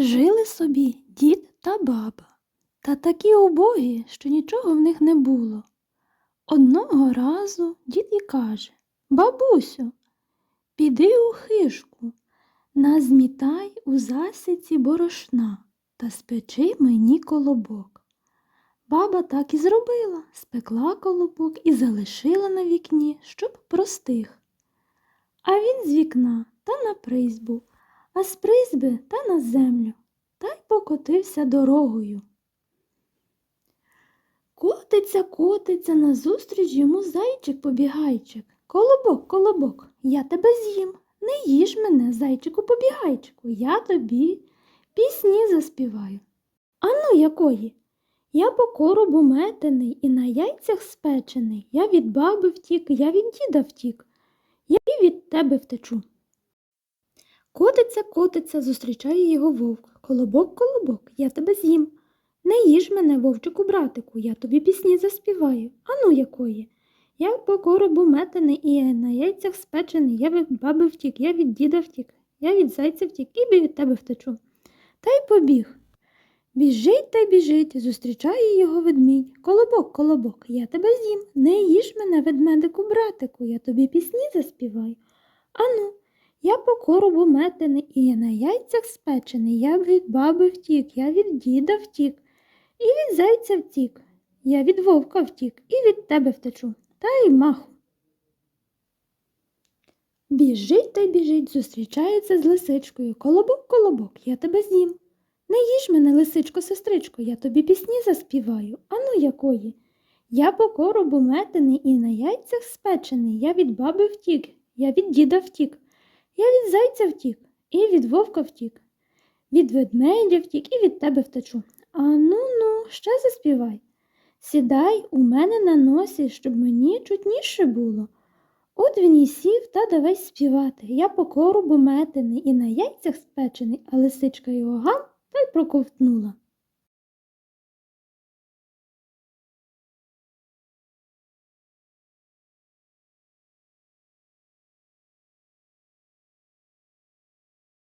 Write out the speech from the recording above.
Жили собі дід та баба, та такі убогі, що нічого в них не було. Одного разу дід і каже Бабусю, піди у хишку, назмітай у засіці борошна та спечи мені колобок. Баба так і зробила, спекла колобок і залишила на вікні, щоб простих. А він з вікна та на призьбу, а з призьби та на землю, та й покотився дорогою. Котиться, котиться, назустріч йому зайчик-побігайчик. Колобок, колобок, я тебе з'їм. Не їж мене, зайчику-побігайчику, я тобі пісні заспіваю. А ну якої? Я по коробу метений і на яйцях спечений. Я від баби втік, я від діда втік, я і від тебе втечу. Котиться, котиться, зустрічає його вовк. Колобок, колобок, я тебе з'їм. Не їж мене, вовчику, братику, я тобі пісні заспіваю. Ану якої? Я по коробу метений і на яйцях спечений, я від баби втік, я від діда втік, я від зайця втік і від тебе втечу. Та й побіг. Біжить та біжить, зустрічає його ведмідь. Колобок, колобок, я тебе з'їм. Не їж мене, ведмедику, братику, я тобі пісні заспіваю. Ану, я по коробу метений і на яйцях спечений, я від баби втік, я від діда втік, і від зайця втік, я від вовка втік, і від тебе втечу, та й маху. Біжить та й біжить, зустрічається з лисичкою. Колобок, колобок, я тебе з'їм. Не їж мене, лисичко, сестричко, я тобі пісні заспіваю. Ану якої? Я по коробу метений і на яйцях спечений, я від баби втік, я від діда втік, я від зайця втік, і від вовка втік, від ведмедя втік, і від тебе втечу. А ну ну, ще заспівай. Сідай у мене на носі, щоб мені чутніше було. От він і сів та давай співати. Я по коробу метений і на яйцях спечений, а лисичка його гам та й проковтнула.